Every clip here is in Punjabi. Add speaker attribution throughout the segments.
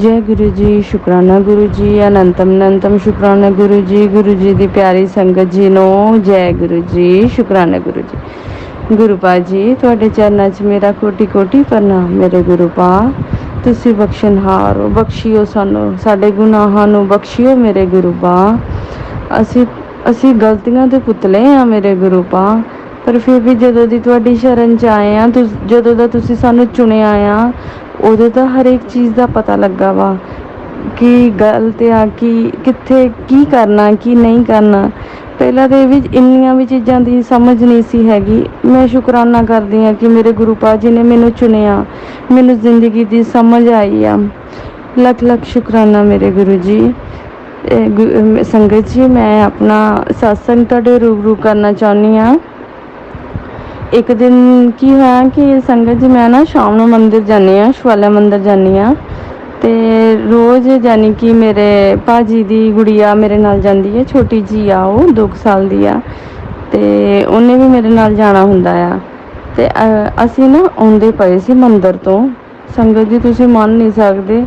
Speaker 1: ਜੈ ਗੁਰੂ ਜੀ ਸ਼ੁਕਰਾਨਾ ਗੁਰੂ ਜੀ ਅਨੰਤਮ ਅਨੰਤਮ ਸ਼ੁਕਰਾਨਾ ਗੁਰੂ ਜੀ ਗੁਰੂ ਜੀ ਦੀ ਪਿਆਰੀ ਸੰਗਤ ਜੀ ਨੂੰ ਜੈ ਗੁਰੂ ਜੀ ਸ਼ੁਕਰਾਨਾ ਗੁਰੂ ਜੀ ਗੁਰੂ ਪਾ ਜੀ, ਤੁਹਾਡੇ ਚਰਨਾਂ 'ਚ ਮੇਰਾ ਕੋਟੀ ਕੋਟੀ ਪ੍ਰਣਾਮ, ਮੇਰੇ ਗੁਰੂ ਪਾ ਤੁਸੀਂ ਬਖਸ਼ਣਹਾਰ ਹੋ ਬਖਸ਼ਿਓ ਸਾਨੂੰ, ਸਾਡੇ ਗੁਨਾਹਾਂ ਨੂੰ ਬਖਸ਼ਿਓ ਮੇਰੇ ਗੁਰੂ ਪਾ ਅਸੀਂ ਅਸੀਂ ਗਲਤੀਆਂ ਦੇ ਪੁਤਲੇ ਆ ਮੇਰੇ ਗੁਰੂ ਪਾ ਪਰ ਫਿਰ ਵੀ ਜਦੋਂ ਦੀ ਤੁਹਾਡੀ ਸ਼ਰਨ 'ਚ ਆਏ ਆ ਤੁਸ, ਜਦੋਂ ਦਾ ਤੁਸੀਂ ਸਾਨੂੰ ਚੁਣਿਆ ਆ ਉਦੋਂ ਤਾਂ ਹਰੇਕ ਚੀਜ਼ ਦਾ ਪਤਾ ਲੱਗਾ ਵਾ ਕੀ ਗਲਤ ਆ ਕਿ ਕਿੱਥੇ ਕੀ ਕਰਨਾ, ਕੀ ਨਹੀਂ ਕਰਨਾ। ਪਹਿਲਾਂ ਦੇ ਵਿੱਚ ਇੰਨੀਆਂ ਵੀ ਚੀਜ਼ਾਂ ਦੀ ਸਮਝ ਨਹੀਂ ਸੀ ਹੈਗੀ। ਮੈਂ ਸ਼ੁਕਰਾਨਾ ਕਰਦੀ ਹਾਂ ਕਿ ਮੇਰੇ ਗੁਰੂ ਪਾਕ ਜੀ ਨੇ ਮੈਨੂੰ ਚੁਣਿਆ। ਮੈਨੂੰ ਜ਼ਿੰਦਗੀ ਦੀ ਸਮਝ ਆਈ ਆ। ਲੱਖ ਲੱਖ ਸ਼ੁਕਰਾਨਾ ਮੇਰੇ ਗੁਰੂ ਜੀ। ਸੰਗਤ ਜੀ, ਮੈਂ ਆਪਣਾ satsang ਤੁਹਾਡੇ ਰੂਬਰੂ ਕਰਨਾ ਚਾਹੁੰਦੀ ਆ ਇੱਕ ਦਿਨ ਕੀ ਹੋਇਆ ਕਿ ਸੰਗਤ ਜੀ, ਮੈਂ ਨਾ ਸ਼ਾਮ ਨੂੰ ਮੰਦਿਰ ਜਾਂਦੀ ਆ ਸ਼ਵਾਲਾ ਮੰਦਿਰ ਜਾਂਦੀ ਆ ਤੇ ਰੋਜ਼ ਜਾਨੀ ਕਿ ਮੇਰੇ ਭਾਜੀ ਦੀ ਗੁੜੀਆ ਮੇਰੇ ਨਾਲ ਜਾਂਦੀ ਹੈ, ਛੋਟੀ ਜੀ ਆ ਉਹ 2 ਸਾਲ ਦੀ ਆ ਤੇ ਉਹਨੇ ਵੀ ਮੇਰੇ ਨਾਲ ਜਾਣਾ ਹੁੰਦਾ ਆ ਤੇ ਅਸੀਂ ਨਾ ਆਉਂਦੇ ਪਏ ਸੀ ਮੰਦਿਰ ਤੋਂ। ਸੰਗਤ ਜੀ, ਤੁਸੀਂ ਮੰਨ ਨਹੀਂ ਸਕਦੇ।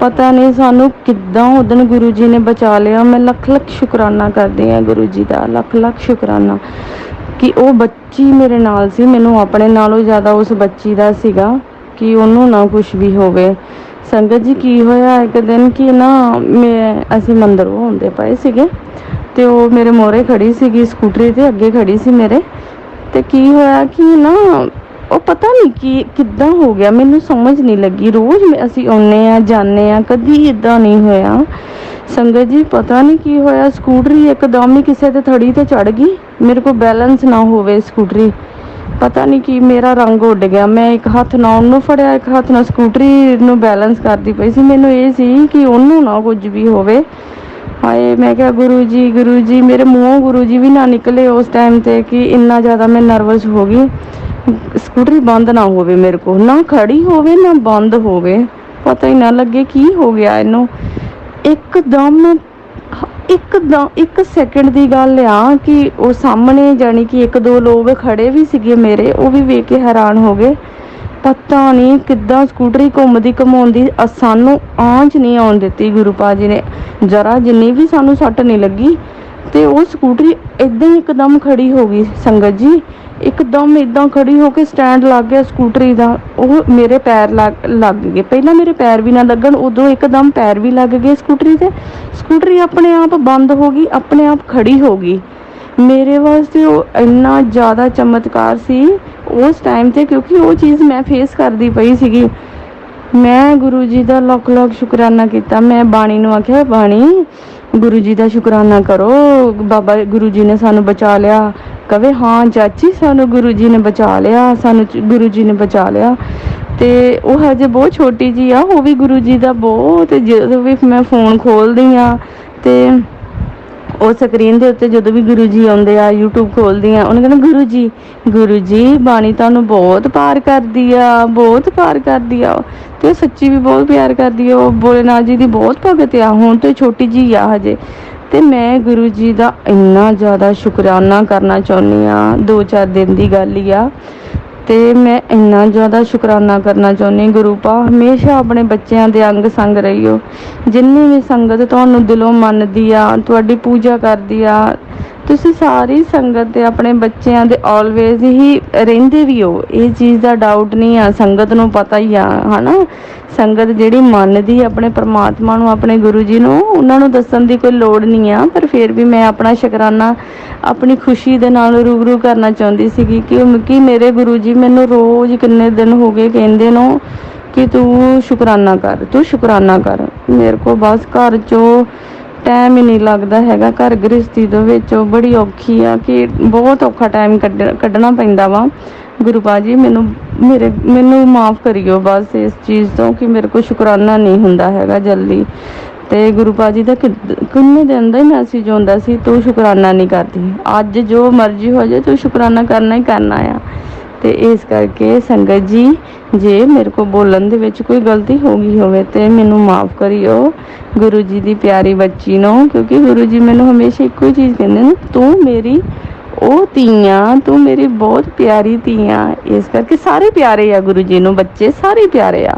Speaker 1: ਪਤਾ ਨਹੀਂ ਸਾਨੂੰ ਕਿੱਦਾਂ ਉਦਣ ਗੁਰੂ ਜੀ ਨੇ ਬਚਾ ਲਿਆ। ਮੈਂ ਲੱਖ ਲੱਖ ਸ਼ੁਕਰਾਨਾ ਕਰਦੀ ਆ ਗੁਰੂ ਜੀ ਦਾ ਲੱਖ ਲੱਖ ਸ਼ੁਕਰਾਨਾ। ਕਿ ਉਹ ਬੱਚੀ ਮੇਰੇ ਨਾਲ ਸੀ, ਮੈਨੂੰ ਆਪਣੇ ਨਾਲੋਂ ਜ਼ਿਆਦਾ ਉਸ ਬੱਚੀ ਦਾ ਸੀਗਾ ਕਿ ਉਹਨੂੰ ਨਾ ਕੁਝ ਵੀ ਹੋਵੇ। ਸੰਗਤ ਜੀ, ਕੀ ਹੋਇਆ? ਇੱਕ ਦਿਨ ਕਿ ਨਾ ਮੈਂ, ਅਸੀਂ ਮੰਦਰੋਂ ਆਉਂਦੇ ਪਏ ਸੀਗੇ ਤੇ ਉਹ ਮੇਰੇ ਮੋਹਰੇ ਖੜੀ ਸੀਗੀ, ਸਕੂਟਰੀ ਤੇ ਅੱਗੇ ਖੜੀ ਸੀ ਮੇਰੇ। ਤੇ ਕੀ ਹੋਇਆ ਕਿ ਨਾ, ਉਹ ਪਤਾ ਨਹੀਂ ਕੀ, ਕਿੱਦਾਂ ਹੋ ਗਿਆ, ਮੈਨੂੰ ਸਮਝ ਨਹੀਂ ਲੱਗੀ। ਰੋਜ਼ ਅਸੀਂ ਆਉਂਦੇ ਆ ਜਾਂਦੇ ਆ ਕਦੀ ਇਦਾਂ ਨਹੀਂ ਹੋਇਆ। ਸੰਗਤ ਜੀ, ਪਤਾ ਨਹੀਂ ਕੀ ਹੋਇਆ, ਸਕੂਟਰੀ ਇੱਕਦਮ ਹੀ ਕਿਸੇ ਤੇ ਥੜੀ ਤੇ ਚੜ ਗਈ। ਮੇਰੇ ਕੋਲ ਬੈਲੈਂਸ ਨਾ ਹੋਵੇ ਸਕੂਟਰੀ। ਪਤਾ ਨਹੀਂ ਕੀ ਮੇਰਾ ਰੰਗ ਉੱਡ ਗਿਆ। ਮੈਂ ਇੱਕ ਹੱਥ ਨਾਲ ਉਹਨੂੰ ਫੜਿਆ, ਇੱਕ ਹੱਥ ਨਾਲ ਸਕੂਟਰੀ ਨੂੰ ਬੈਲੈਂਸ ਕਰਦੀ ਪਈ ਸੀ। ਮੈਨੂੰ ਇਹ ਸੀ ਕਿ ਉਹਨੂੰ ਨਾ ਕੁਝ ਵੀ ਹੋਵੇ। ਹਾਏ, ਮੈਂ ਕਿਹਾ, ਗੁਰੂ ਜੀ ਗੁਰੂ ਜੀ, ਮੇਰੇ ਮੂੰਹੋਂ ਗੁਰੂ ਜੀ ਵੀ ਨਾ ਨਿਕਲੇ ਉਸ ਟਾਈਮ ਤੇ ਕਿ ਇੰਨਾ ਜ਼ਿਆਦਾ ਮੈਂ ਨਰਵਸ ਹੋ ਗਈ। ਸਕੂਟਰੀ ਬੰਦ ਨਾ ਹੋਵੇ ਮੇਰੇ ਕੋਲ। ਨਾ ਖੜੀ ਹੋਵੇ, ਨਾ ਬੰਦ ਹੋਵੇ। ਪਤਾ ਹੀ ਨਾ ਲੱਗੇ ਕੀ ਹੋ ਗਿਆ ਇਹਨੂੰ। ਇੱਕਦਮ ਇੱਕਦਮ ਇੱਕ ਸੈਕਿੰਡ ਦੀ ਗੱਲ ਆ ਕਿ ਉਹ ਸਾਹਮਣੇ ਜਾਣੀ ਕਿ ਇੱਕ ਦੋ ਲੋਕ ਖੜੇ ਵੀ ਸੀਗੇ ਮੇਰੇ, ਉਹ ਵੀ ਵੇਖ ਕੇ ਹੈਰਾਨ ਹੋ ਗਏ। ਪਤਾ ਨਹੀਂ ਕਿੱਦਾਂ ਸਕੂਟਰੀ ਘੁੰਮਦੀ ਘਮਾਉਂਦੀ ਸਾਨੂੰ ਆਂਚ ਨਹੀਂ ਆਉਣ ਦਿੱਤੀ ਗੁਰੂ ਪਾ ਜੀ ਨੇ। ਜਰਾ ਜਿੰਨੀ ਵੀ ਸਾਨੂੰ ਸੱਟ ਨਹੀਂ ਲੱਗੀ ਤੇ ਉਹ ਸਕੂਟਰੀ ਇਦਾਂ ਹੀ ਇੱਕਦਮ ਖੜੀ ਹੋ ਗਈ। ਸੰਗਤ ਜੀ ਇੱਕਦਮ ਇਦਾਂ ਖੜੀ ਹੋ ਕੇ ਸਟੈਂਡ ਲੱਗ ਗਿਆ ਸਕੂਟਰੀ ਦਾ। ਉਹ ਮੇਰੇ ਪੈਰ ਲੱਗ ਗਏ। ਪਹਿਲਾਂ ਮੇਰੇ ਪੈਰ ਵੀ ਨਾ ਲੱਗਣ, ਉਦੋਂ ਇੱਕਦਮ ਪੈਰ ਵੀ ਲੱਗ ਗਏ ਸਕੂਟਰੀ ਤੇ। ਸਕੂਟਰੀ ਆਪਣੇ ਆਪ ਬੰਦ ਹੋ ਗਈ, ਆਪਣੇ ਆਪ ਖੜੀ ਹੋ ਗਈ। ਮੇਰੇ ਵਾਸਤੇ ਉਹ ਇੰਨਾ ਜ਼ਿਆਦਾ ਚਮਤਕਾਰ ਸੀ ਉਸ ਟਾਈਮ ਤੇ, ਕਿਉਂਕਿ ਉਹ ਚੀਜ਼ ਮੈਂ ਫੇਸ ਕਰਦੀ ਪਈ ਸੀਗੀ। ਮੈਂ ਗੁਰੂ ਜੀ ਦਾ ਲੱਖ ਲੱਖ ਸ਼ੁਕਰਾਨਾ ਕੀਤਾ। ਮੈਂ ਬਾਣੀ ਨੂੰ ਆਖਿਆ, ਬਾਣੀ, ਗੁਰੂ ਜੀ ਦਾ ਸ਼ੁਕਰਾਨਾ ਕਰੋ। ਬਾਬਾ ਗੁਰੂ ਜੀ ਨੇ ਸਾਨੂੰ ਬਚਾ ਲਿਆ। ਕਵੇ, ਹਾਂ, ਚਾਚੀ, ਸਾਨੂੰ ਗੁਰੂ ਜੀ ਨੇ ਬਚਾ ਲਿਆ, ਸਾਨੂੰ ਗੁਰੂ ਜੀ ਨੇ ਬਚਾ ਲਿਆ। ਤੇ ਉਹ ਹਜੇ ਬਹੁਤ ਛੋਟੀ ਜੀ ਆ, ਉਹ ਵੀ ਗੁਰੂ ਜੀ ਦਾ ਬਹੁਤ, ਜਦੋਂ ਵੀ ਮੈਂ ਫੋਨ ਖੋਲਦੀ ਆ ਤੇ ਉਹ ਸਕਰੀਨ ਦੇ ਉੱਤੇ ਜਦੋਂ ਵੀ ਗੁਰੂ ਜੀ ਆਉਂਦੇ ਆ, YouTube ਖੋਲਦੀ ਆ, ਉਹਨੇ ਕਹਿੰਦੇ, ਗੁਰੂ ਜੀ ਗੁਰੂ ਜੀ, ਬਾਣੀ ਤੁਹਾਨੂੰ ਬਹੁਤ ਪਾਰ ਕਰਦੀ ਆ, ਬਹੁਤ ਪਾਰ ਕਰਦੀ ਆ। ਤੇ ਉਹ ਸੱਚੀ ਵੀ ਬਹੁਤ ਪਿਆਰ ਕਰਦੀ ਆ, ਉਹ ਭੋਲੇਨਾਥ ਜੀ ਦੀ ਬਹੁਤ ਭਗਤ ਆ, ਹੁਣ ਤੇ ਛੋਟੀ ਜੀ ਆ ਹਜੇ। ਤੇ ਮੈਂ ਗੁਰੂ ਜੀ ਦਾ ਇੰਨਾ ਜ਼ਿਆਦਾ ਸ਼ੁਕਰਾਨਾ ਕਰਨਾ ਚਾਹੁੰਦੀ ਆ ਦੋ ਚਾਰ ਦਿਨ ਦੀ ਗੱਲ ਹੀ ਆ। ਤੇ ਮੈਂ ਇੰਨਾ ਜ਼ਿਆਦਾ ਸ਼ੁਕਰਾਨਾ ਕਰਨਾ ਚਾਹੁੰਦੀ ਗੁਰੂ ਪਾ ਹਮੇਸ਼ਾ ਆਪਣੇ ਬੱਚਿਆਂ ਦੇ ਅੰਗ ਸੰਗ ਰਹੀਓ। ਜਿੰਨੀ ਵੀ ਸੰਗਤ ਤੁਹਾਨੂੰ ਦਿਲੋਂ ਮੰਨਦੀ ਆ, ਤੁਹਾਡੀ ਪੂਜਾ ਕਰਦੀ ਆ ਤੁਸੀਂ ਸਾਰੀ ਸੰਗਤ ਤੇ ਆਪਣੇ ਬੱਚਿਆਂ ਦੇ ਆਲਵੇਜ਼ ਹੀ ਰਹਿੰਦੇ ਵੀ ਹੋ। ਇਹ ਚੀਜ਼ ਦਾ ਡਾਊਟ ਨਹੀਂ ਆ, ਸੰਗਤ ਨੂੰ ਪਤਾ ਹੀ ਆ, ਹਨਾ? ਸੰਗਤ ਜਿਹੜੀ ਮੰਨਦੀ ਆਪਣੇ ਪ੍ਰਮਾਤਮਾ ਨੂੰ, ਆਪਣੇ ਗੁਰੂ ਜੀ ਨੂੰ, ਉਹਨਾਂ ਨੂੰ ਦੱਸਣ ਦੀ ਕੋਈ ਲੋੜ ਨਹੀਂ ਆ। ਪਰ ਫਿਰ ਵੀ ਮੈਂ ਆਪਣਾ ਸ਼ੁਕਰਾਨਾ, ਆਪਣੀ ਖੁਸ਼ੀ ਦੇ ਨਾਲ ਰੂਬਰੂ ਕਰਨਾ ਚਾਹੁੰਦੀ ਸੀਗੀ ਕਿ ਕਿ ਮੇਰੇ ਗੁਰੂ ਜੀ ਮੈਨੂੰ ਰੋਜ਼ ਕਿੰਨੇ ਦਿਨ ਹੋ ਗਏ ਕਹਿੰਦੇ ਨੂੰ ਕਿ ਤੂੰ ਸ਼ੁਕਰਾਨਾ ਕਰ, ਤੂੰ ਸ਼ੁਕਰਾਨਾ ਕਰ। ਮੇਰੇ ਕੋ ਬਸ ਘਰ ਚੋਂ ਟਾਈਮ ਹੀ ਨਹੀਂ ਲੱਗਦਾ ਹੈਗਾ। ਘਰ ਗ੍ਰਸਤੀ ਦੇ ਵਿੱਚ ਉਹ ਬੜੀ ਔਖੀ ਆ ਕਿ ਬਹੁਤ ਔਖਾ ਟਾਈਮ ਕੱਢਣਾ ਪੈਂਦਾ ਵਾ। ਗੁਰੂ ਬਾਜੀ ਮੈਨੂੰ, ਮੇਰੇ, ਮੈਨੂੰ ਮਾਫ ਕਰਿਓ ਬਸ ਇਸ ਚੀਜ਼ ਤੋਂ ਕਿ ਮੇਰੇ ਕੋਲ ਸ਼ੁਕਰਾਨਾ ਨਹੀਂ ਹੁੰਦਾ ਹੈਗਾ ਜਲਦੀ। ਤੇ ਗੁਰੂ ਪਾਜੀ ਦਾ ਕਿੰਨੇ ਦਿਨ ਦਾ ਹੀ ਮੈਸੇਜ ਆਉਂਦਾ ਸੀ, ਤੂੰ ਸ਼ੁਕਰਾਨਾ ਨਹੀਂ ਕਰਦੀ। ਅੱਜ ਜੋ ਮਰਜ਼ੀ ਹੋ ਜਾਏ, ਤੂੰ ਸ਼ੁਕਰਾਨਾ ਕਰਨਾ ਹੀ ਕਰਨਾ ਆ। ਤੇ ਇਸ ਕਰਕੇ ਸੰਗਤ ਜੀ, ਜੇ ਮੇਰੇ ਕੋ ਬੋਲਣ ਦੇ ਵਿੱਚ ਕੋਈ ਗਲਤੀ ਹੋ ਗਈ ਹੋਵੇ ਤੇ ਮੈਨੂੰ ਮਾਫ ਕਰਿਓ, ਗੁਰੂ ਜੀ ਦੀ ਪਿਆਰੀ ਬੱਚੀ ਨੂੰ, ਕਿਉਂਕਿ ਗੁਰੂ ਜੀ ਮੈਨੂੰ ਹਮੇਸ਼ਾ ਇੱਕੋ ਹੀ ਚੀਜ਼ ਕਹਿੰਦੇ ਨੇ, ਤੂੰ ਮੇਰੀ ਉਹ ਧੀਆਂ, ਤੂੰ ਮੇਰੀ ਬਹੁਤ ਪਿਆਰੀ ਧੀਆਂ। ਇਸ ਕਰਕੇ ਸਾਰੇ ਪਿਆਰੇ ਆ ਗੁਰੂ ਜੀ ਨੂੰ, ਬੱਚੇ ਸਾਰੇ ਪਿਆਰੇ ਆ।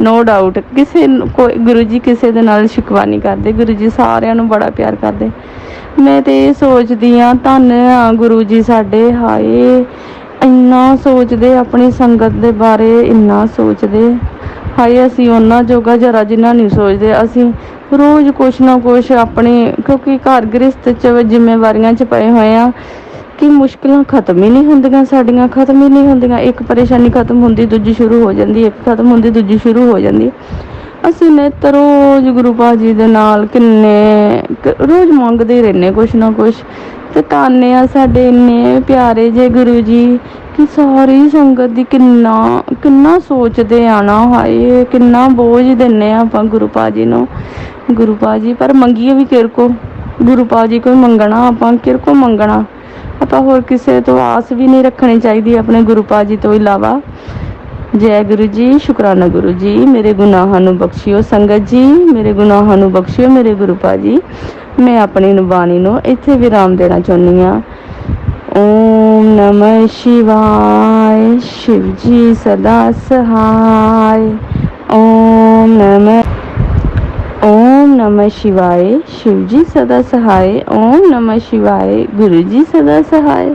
Speaker 1: ਨੋ ਡਾਊਟ ਕਿਸੇ ਨੂੰ- ਕੋਈ, ਗੁਰੂ ਜੀ ਕਿਸੇ ਦੇ ਨਾਲ ਸ਼ਿਕਵਾ ਨਹੀਂ ਕਰਦੇ, ਗੁਰੂ ਜੀ ਸਾਰਿਆਂ ਨੂੰ ਬੜਾ ਪਿਆਰ ਕਰਦੇ। ਮੈਂ ਤੇ ਇਹ ਸੋਚਦੀ ਆ ਧੰਨ ਆ ਗੁਰੂ ਜੀ ਸਾਡੇ, ਹਾਏ। ਇੰਨਾ ਸੋਚਦੇ, ਆਪਣੀ ਸੰਗਤ ਦੇ ਬਾਰੇ ਇੰਨਾ ਸੋਚਦੇ। ਹਾਏ, ਅਸੀਂ ਉਹਨਾਂ ਜੋਗਾ ਜਰਾ ਜਿੰਨਾ ਨਹੀਂ ਸੋਚਦੇ। ਅਸੀਂ ਰੋਜ਼ ਕੁਛ ਨਾ ਕੁਛ ਆਪਣੇ, ਕਿਉਂਕਿ ਘਰ ਗ੍ਰਸਤ ਚ ਜ਼ਿੰਮੇਵਾਰੀਆਂ ਚ ਪਏ ਹੋਏ ਆ ਕਿ ਮੁਸ਼ਕਲਾਂ ਖਤਮ ਹੀ ਨਹੀਂ ਹੁੰਦੀਆਂ, ਸਾਡੀਆਂ ਖਤਮ ਹੀ ਨਹੀਂ ਹੁੰਦੀਆਂ। ਇੱਕ ਪਰੇਸ਼ਾਨੀ ਖਤਮ ਹੁੰਦੀ, ਦੂਜੀ ਸ਼ੁਰੂ ਹੋ ਜਾਂਦੀ, ਇੱਕ ਖਤਮ ਹੁੰਦੀ, ਦੂਜੀ ਸ਼ੁਰੂ ਹੋ ਜਾਂਦੀ। ਅਸੀਂ ਨਿੱਤ ਰੋਜ਼ ਗੁਰੂ ਪਾਜੀ ਦੇ ਨਾਲ ਕਿੰਨੇ ਰੋਜ਼ ਮੰਗਦੇ ਹੀ ਰਹਿੰਦੇ ਕੁਛ ਨਾ ਕੁਛ। ਤੇ ਤਾਨੇ ਆ ਸਾਡੇ ਇੰਨੇ ਪਿਆਰੇ ਜੇ ਗੁਰੂ ਜੀ ਕਿ ਸਾਰੀ ਸੰਗਤ ਦੀ ਕਿੰਨਾ ਕਿੰਨਾ ਸੋਚਦੇ ਆ ਨਾ ਹਾਏ, ਕਿੰਨਾ ਬੋਝ ਦਿੰਨੇ ਆ ਆਪਾਂ ਗੁਰੂ ਪਾਜੀ ਨੂੰ। ਗੁਰੂ ਪਾਜੀ, ਪਰ ਮੰਗੀਏ ਵੀ ਕਿਰ ਕੋ? ਗੁਰੂ ਪਾਜੀ ਕੋਈ ਮੰਗਣਾ, ਆਪਾਂ ਕਿਰ ਕੋ ਮੰਗਣਾ? ਆਪਾਂ ਹੋਰ ਕਿਸੇ ਤੋਂ ਆਸ ਵੀ ਨਹੀਂ ਰੱਖਣੀ ਚਾਹੀਦੀ ਆਪਣੇ ਗੁਰੂ ਪਾਜੀ ਤੋਂ ਇਲਾਵਾ। ਜੈ ਗੁਰੂ ਜੀ, ਸ਼ੁਕਰਾਨਾ ਗੁਰੂ ਜੀ, ਮੇਰੇ ਗੁਨਾਹਾਂ ਨੂੰ ਬਖਸ਼ਿਓ ਸੰਗਤ ਜੀ, ਮੇਰੇ ਗੁਨਾਹਾਂ ਨੂੰ ਬਖਸ਼ਿਓ ਮੇਰੇ ਗੁਰੂ ਪਾਜੀ। ਮੈਂ ਆਪਣੀ ਬਾਣੀ ਨੂੰ ਇੱਥੇ ਵਿਰਾਮ ਦੇਣਾ ਚਾਹੁੰਦੀ ਆ ਓਮ ਨਮः ਸ਼ਿਵਾय ਸ਼ਿਵ ਜੀ ਸਦਾ ਸਹਾਇ ਓਮ ਨਮः ਓਮ ਨਮः ਸ਼ਿਵਾਏ, ਸ਼ਿਵ ਜੀ ਸਦਾ ਸਹਾਈ ਓਮ ਨਮः ਸ਼ਿਵਾਏ, ਗੁਰੂ ਜੀ ਸਦਾ ਸਹਾਈ